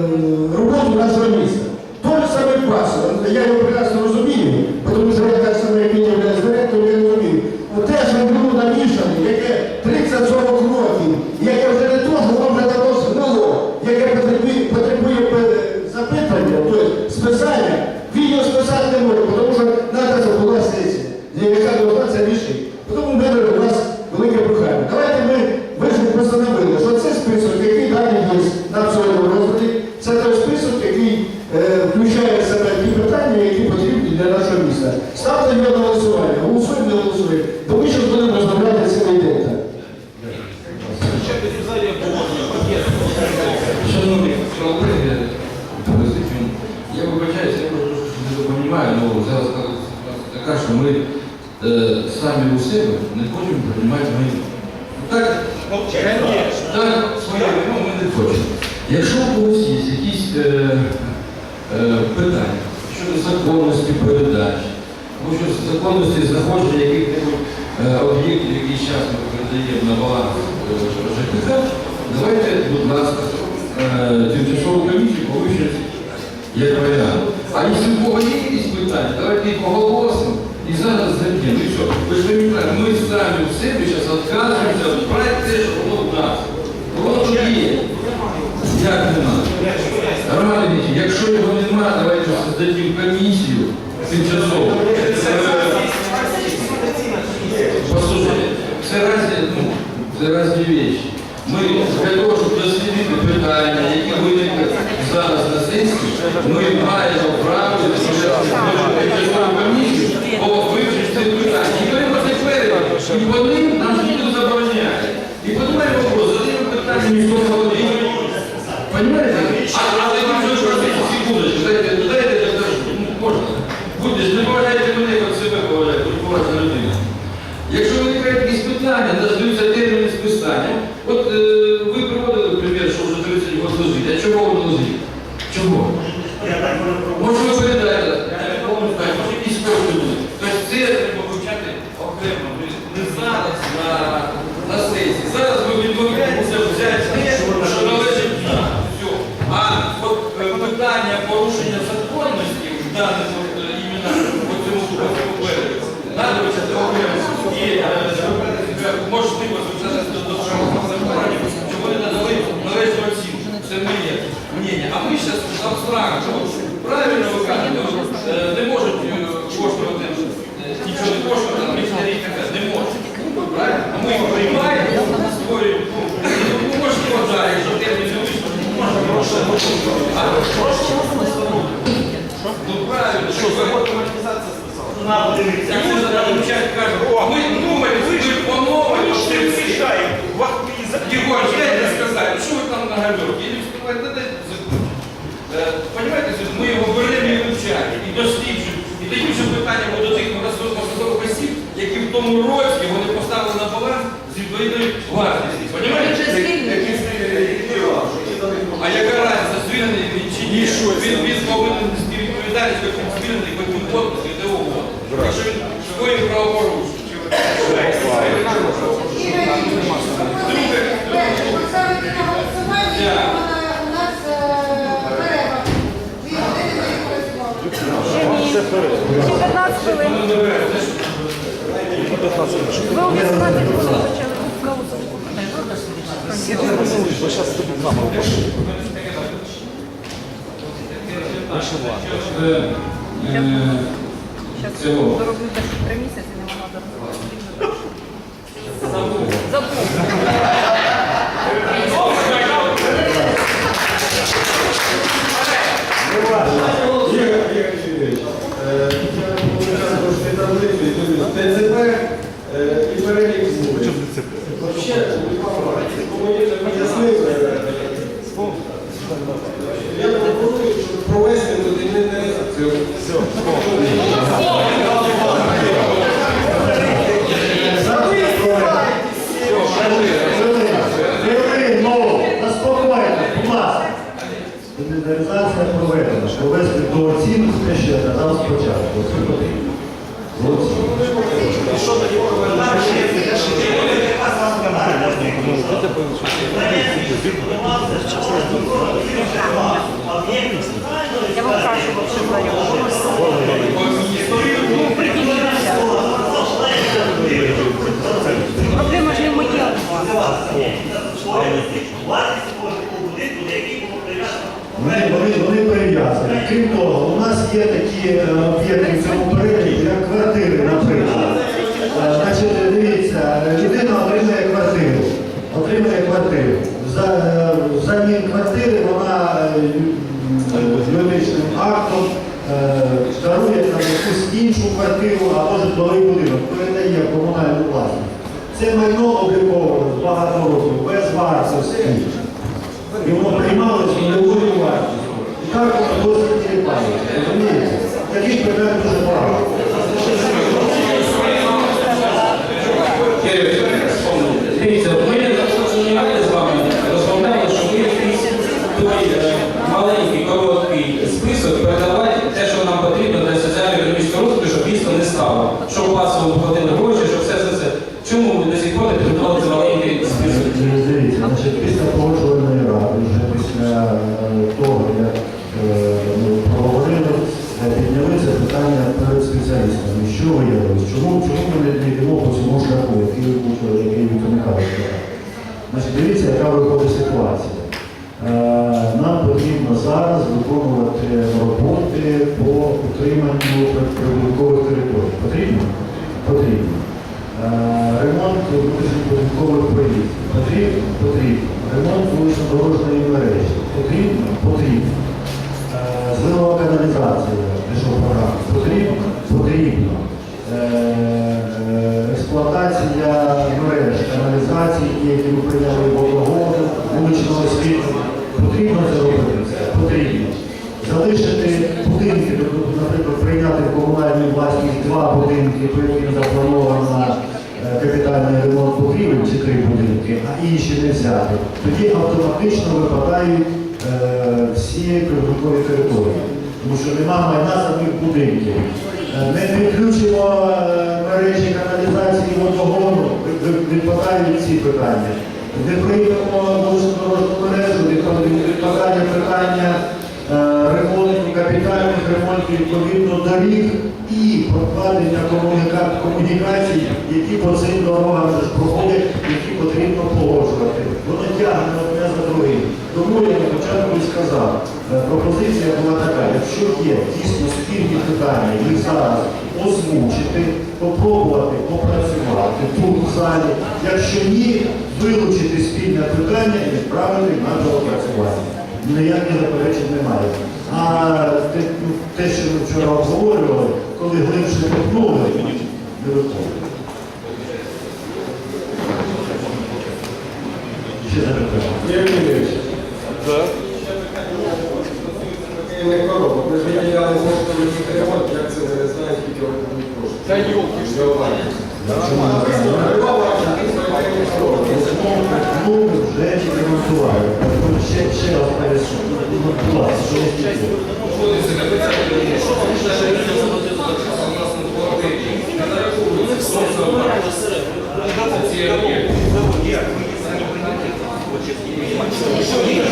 роботу нашого міста. Той же самий пас, я його прекрасно розумію, тому що я так само, як він є директором, я розумію. Те, що було намішане, яке 30-40 років, яке вже не то, що воно вже давно згнило, яке потребує, потребує е, запитання, тобто списання, він його списати не може, тому що треба, щоб була сесія, яка должна це рішити. Тому в мене у вас велике прохання. Давайте ми, ви ж постановили, що це список, який далі є на цьому розгляді, це той список, який е, включає в себе ті питання, які потрібні для нашого міста. Ставте його на голосування, голосуємо, не голосуємо, бо ми зараз будемо розмовляти цілий день. так. Шановні колеги, Борисовичу, я вибачаюся, я просто не розумію, але зараз така, що ми е, самі у себе не хочемо приймати майно. Так, так, своє майно ми не хочемо. Якщо у когось є якісь е, е, питання щодо законності передач, або щодо законності знаходження яких-небудь е, об'єктів, які зараз ми передаємо на баланс е, ЖКХ, давайте, будь ласка, е, тимчасову комісію повищити як варіант. А якщо у кого є якісь питання, давайте їх оголосимо і зараз зайдемо. І все. Ви ж розумієте, ми самі в себе зараз відказуємося брати те, що воно в нас. Воно тут є. Як нема? Роман Ильич, якщо його нема, давайте создадим комісію тимчасову. Послушайте, це разні, ну, це разні речі. Ми для того, щоб дослідити питання, які виникли зараз на сесії, ми маємо право вивчити питання. І про це передали. І вони нам ніхто забороняє. І вопрос, задаємо питання міського голови. Понимаете? А, але ви вже зробите секундочку, дайте, дайте, я скажу, ну, можна. Будьте ж, не поважайте мене, як себе поважайте, будь поважна людина. Якщо виникають якісь питання, дождуться терміни списання. От е, ви приводили примір, що вже 30 год лежить. А чого воно лежить? Чого? Може ви передаєте? Я не пам'ятаю, може якісь кошти будуть. Тобто це треба вивчати окремо. Не зараз на, на сесії. Зараз ми відмовляємося взяти те, що належить нам. Все. А от е, питання порушення законності в даному е, іменно по цьому по цьому берегу. Надо вивчати окремо. І е, можливо звертатися до державного законів, щоб вони надали належну оцінку. Це моє мнення. А ми зараз абстрактно, от правильно ви кажете, от, е, не можуть е, коштувати, е, нічого не коштувати, а ліхтарі таке не можуть. Правильно? А ми їх приймаємо, створюємо. Ну, ну, можливо, так, якщо термін не вийшов, ми думаємо, ви дайте сказати, що ви там на. Е, Понимаете, ми його беремо і вивчаємо, і досліджуємо. І таким же питанням до тих посадових які в тому році вони поставили на баланс з відповідною вартістю. Понимаете? А яка разниця, звільнений він чи ні? Він, він повинен нести відповідальність, як він звільнений, як він подпис, де угодно. Якщо він скоїв правопорушення. чи ви- Поставити на голосування, у нас перерва. Працювали. Ще 15 хвилин. Ви о 18 хвилин почали голосувати. Е, е, Зараз дороблю десь три місяці, не могла дороблю. Забув. Ігор Ігор Юрійович, е, я повинен Інвентаризація проведена. Довести до оцінки, те, що я казав спочатку. Це потрібно. Я вам кажу, що приділіться. Проблема ж не в моїй. Вони, вони. Крім того, у нас є такі е, об'єкти в як квартири, наприклад. Е, Значить, дивіться, людина отримує квартиру. Отримує квартиру. За, е, взамін квартири вона е, ю- е, юридичним актом е, дарує там якусь іншу квартиру або житловий будинок, передає комунальну власність. Це майно обліковано багато років, без вартості. І воно приймалося нульовою вартістю. І так воно досить не Розумієте? Таких питань дуже багато. Потрібно це робити? Потрібно. Залишити будинки, тобто, наприклад, прийняти в комунальну власність два будинки, по яким заплановано е, капітальний ремонт покрівель чи три будинки, а інші не взяти. Тоді автоматично випадають е, всі прибуткові території, тому що немає майна самих будинків. Не відключимо е, мережі каналізації водогону, ви- ви- відпадають ці питання. Не приймемо дорожню мережу, відпад- відпадає питання е, ремонту, капітальних ремонтів відповідно доріг і прокладення комуніка- комунікацій, які по цим дорогам проходять, які потрібно погоджувати. Воно тягне одне за другим. Тому я на початку і сказав, е, пропозиція була така, якщо є дійсно спільні питання, їх зараз озвучити, попробувати попрацювати тут в залі. Якщо ні, вилучити спільне питання і відправити на доопрацювання. Ніяких заперечень немає. А ну, те, що ми вчора обговорювали, коли глибше копнули, не виходить. Ще запитання. Юрійович. Ми. Ні,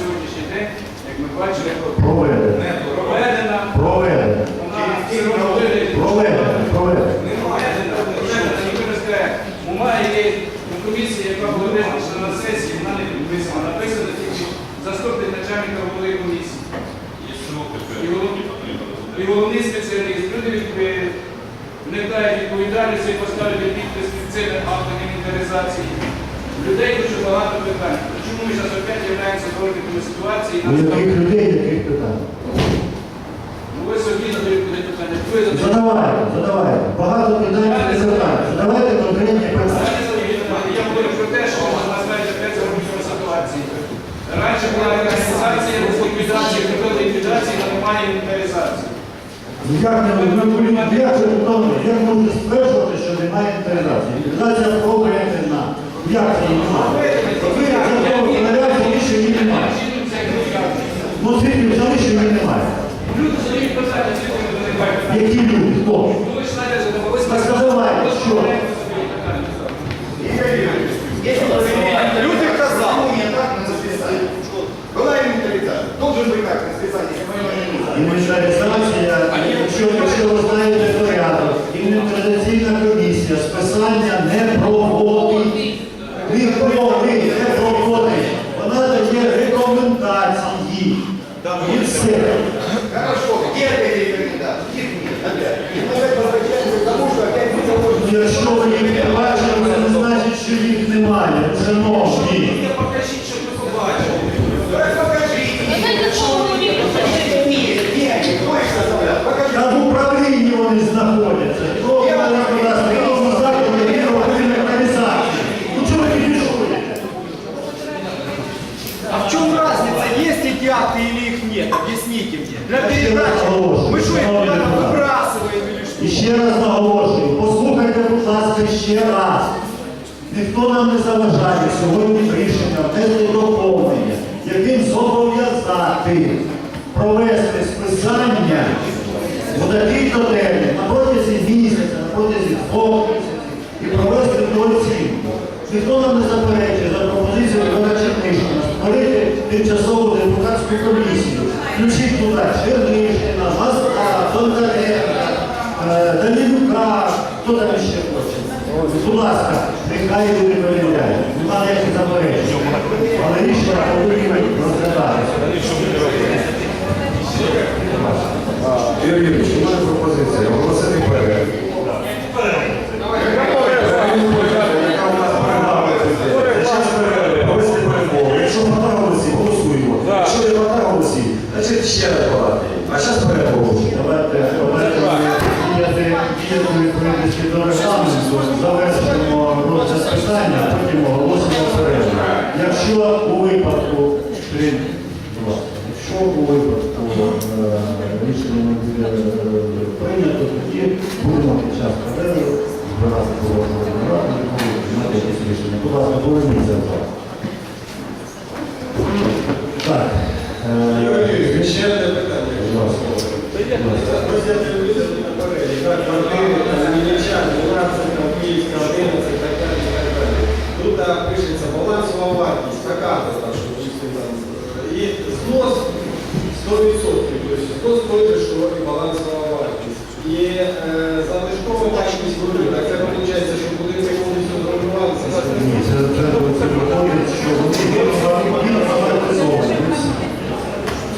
сьогоднішній день, як ми бачили, Проведення. проведена, вигляді Проведення. Проведення. не проведена, проведена, і ви розкажете, у мене є комісія, яка була визначена на сесії, вона не підписана, написано тільки заступник начальника голови комісії. І головний, спеціаліст. Люди від- вникають відповідальність і поставити підпис під цими актами інвентаризації. Людей дуже багато питань. Чому ми зараз опять являємося зворотниками ситуації? У яких людей, яких питань? Ну, ви собі задаєте питання. Ви задаєте Задавайте, задавайте. Багато питань не задавайте. Задавайте конкретні питання. Я говорю про те, що можна назвати опять зворотниками ситуації. Раніше була організація ліквідації, метод ліквідації, але немає інвентаризації. Ну, Як не ну, ну, як Антон, як можна стверджувати, що немає інтеризації? Інтеризація проведена. Як це? Ви закону що її немає. Ну, звідки взяли, що її немає? Люди задають питання, звідки. Які люди? Хто? Так задавайте, що? Люди казали. Была инвентаризация. Должен быть как расписание. Інвентаризація, Ніхто нам не заперечує за пропозицію виконавча книжка створити тимчасову депутатську комісію. Включіть туди Чернишкіна, Маска, Бондаренка, е, Данилюка, хто там ще хоче. Будь ласка, нехай люди перевіряють. Нема ніяких заперечень. Але рішення повинні розглядатися. Юрій Юрійович, у пропозиція. Діяти відповідності до регламенту, завершимо розгляд питання, а потім оголосимо перерву. Якщо у випадку, якщо у випадку е, рішення не буде е, прийнято, тоді будемо під час перерви збирати положення ради якісь рішення. Будь ласка, поверніться в зал. Так. е, Юрій Юрійович, ще одне питання. Будь ласка. Будь ласка. Розгляд телевізорної перелік, як квартири, Мілічан, 12, там, Київська, 11 і так далі, і так далі. Тут а, пишеться балансова вартість, така там, що чисто там. І знос 100%, тобто знос той же, що і балансова вартість. І е, залишкове майно складу, так це виходить, що будинки повністю зруйнувалися. Ні, це, це, це виходить, що вони автоматизовані.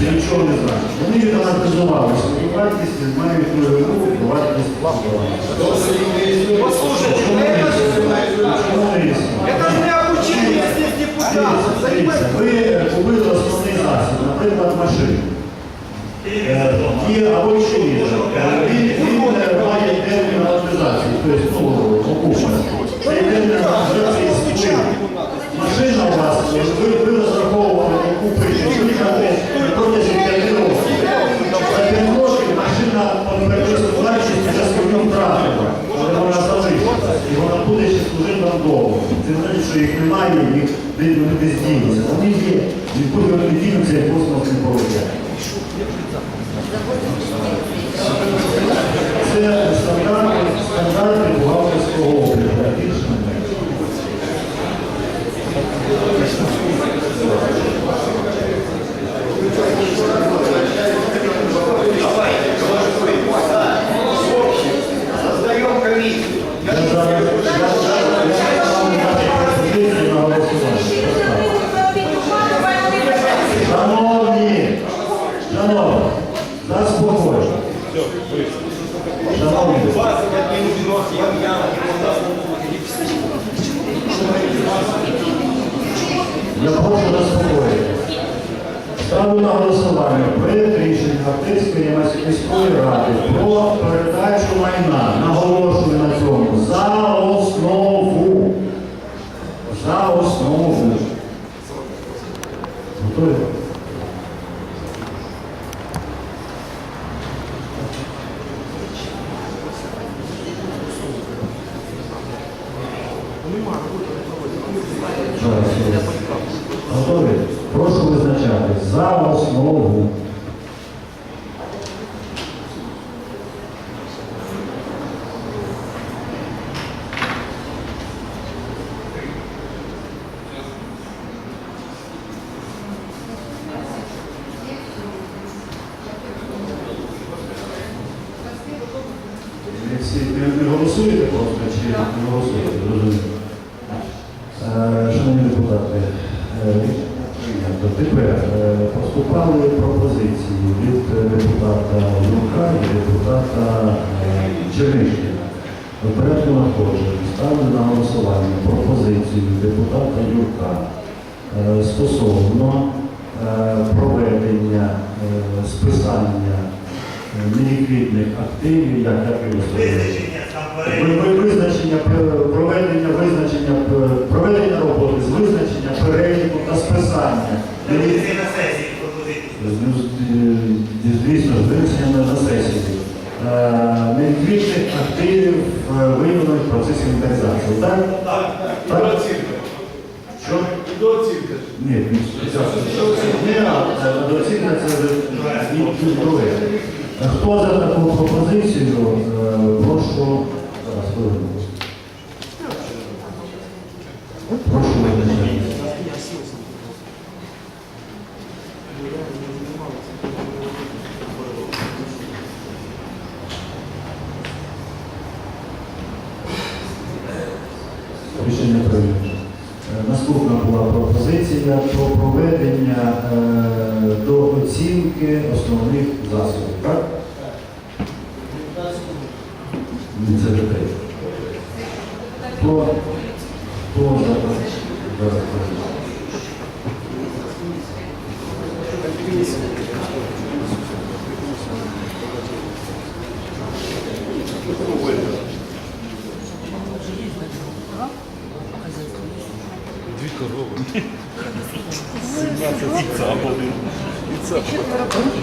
Це нічого не значить. Вони автоматизували свою вартість і мають нульову вартість плавання. Послушайте, Чому не это же- існує? Чому не існує? Это же не обучение здесь депутатов. Дивіться, дивіться, Занимайтесь. Ви купили основний засіб, наприклад, машину. Е, Є або ще інше. Е, Він, він е, має термін амортизації, тобто ну, окупності. Цей термін амортизації спочатку. Машина у вас, ви, ви розраховували яку причину, на протязі 5 років. За 5 років машина переписку вартість вже свою втратила, але вона залишиться. І вона буде ще служити вам довго. Це не що їх немає, їх десь вони десь. Вони є. Нікуди вони не дінуться, і космос не поводять. Це стандарт, стандарти бухгалтерського обліку, а більше не. Создаем комиссию. Я зараз- я зараз- я зараз вам дати пропозицію на голосування. Шановні, шановні, заспокойтесь. Шановні, я прошу заспокоїтися. Ставлю на голосування Артистської міської ради про передачу майна. на на цьому. За основу. За основу. Готові? Зараз, зараз. Готові? Прошу визначати. За основу. Ви всі не, не голосуєте просто чи не голосуєте? Розумію. Е, Шановні депутати, е, прийнято. тепер е, поступали пропозиції від е, депутата Юрка і депутата е, Чернишкіна. В порядку надходження ставлю на голосування пропозицію депутата Юрка е, стосовно е, проведення е, списання неліквідних активів, як сказати? Ви- ви- Визначення пр- проведення визначення пр- проведення роботи з визначення переліку та списання. Ну, з- е, Звісно, з винесенням на сесії. Е, активів е, виявлених в процесі інвентаризації. Так? Так. Що? Ні, ні. Ні, а, е, це вже друге. Е, Хто за таку пропозицію? Прошу. Зараз хвилину. Прошу визначатися. Рішення прийнято. Е, Наступна була пропозиція про проведення е, до оцінки основних засобів. Так? Так. Це вже третє. Хто, хто за зараз?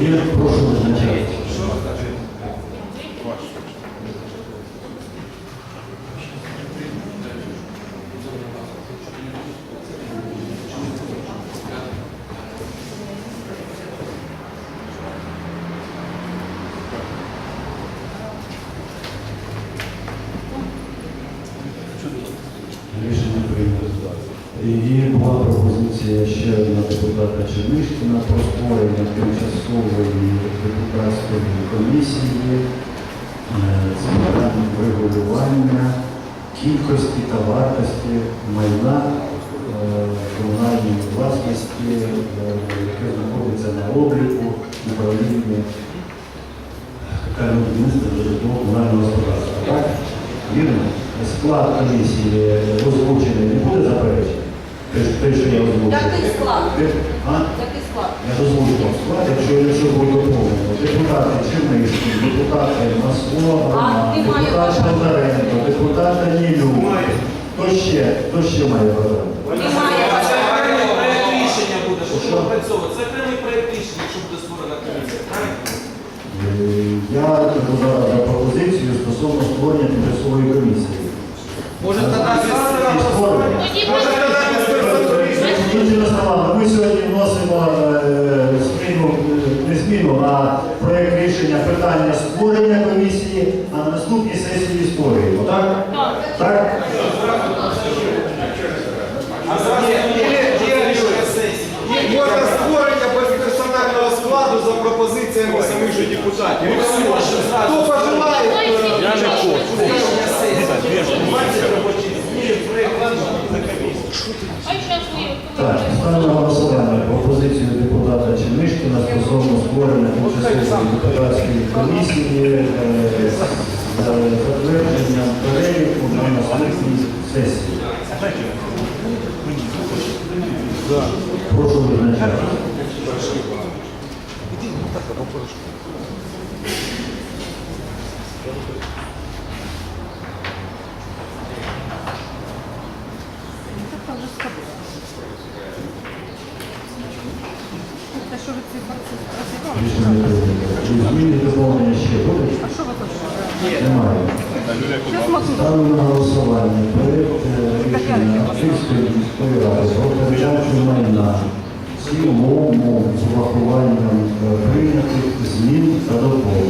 Є Прошу визначатися. Рішення прийнято. І була пропозиція ще одна депутата Чернишкіна про створення тимчасової депутатської комісії е, з питанням регулювання кількості та вартості майна е, комунальної власності, е, яке знаходиться на обліку управління будівництва житлового комунального господарства. Так? Вірно? Склад комісії озвучений не буде заперечень? Те, що- те, що я озвучив. Який склад? Який склад? Я озвучував склад, якщо якщо буде доповнено. Депутати Чернишки, депутати Маслова, А, ти депутат маєш Бондаренко, депутат Данілюк. Хто ще? Хто ще має бажання? Немає Це бажання. окремий проект рішення буде, щоб Що? опрацьовувати. Це окремий проект рішення, якщо буде створена комісія. правильно? Е, Я зараз за пропозицію стосовно створення тимчасової комісії. Может, тогда без... І створення. Может, тогда без персонажей? Іншими ми сьогодні вносимо е, зміну, не зміну, а проєкт рішення питання створення комісії, а на наступній сесії створюємо. Так? Так? Можна створення без персонального складу за пропозиціями самих же депутатів. Хто пожелає, Я не хочу. Так, ставлю на голосування пропозицію депутата Чернишкіна стосовно створення тимчасової депутатської комісії е, з затвердженням переліку на наступній сесії. Прошу визначати що ви ці процес не прийнято. Зміни доповнення ще будуть? А що ви хочете? Немає. Ставлю на голосування проєкт е, рішення Київської міської ради про передачу майна цілому з урахуванням е, прийнятих змін та доповнень.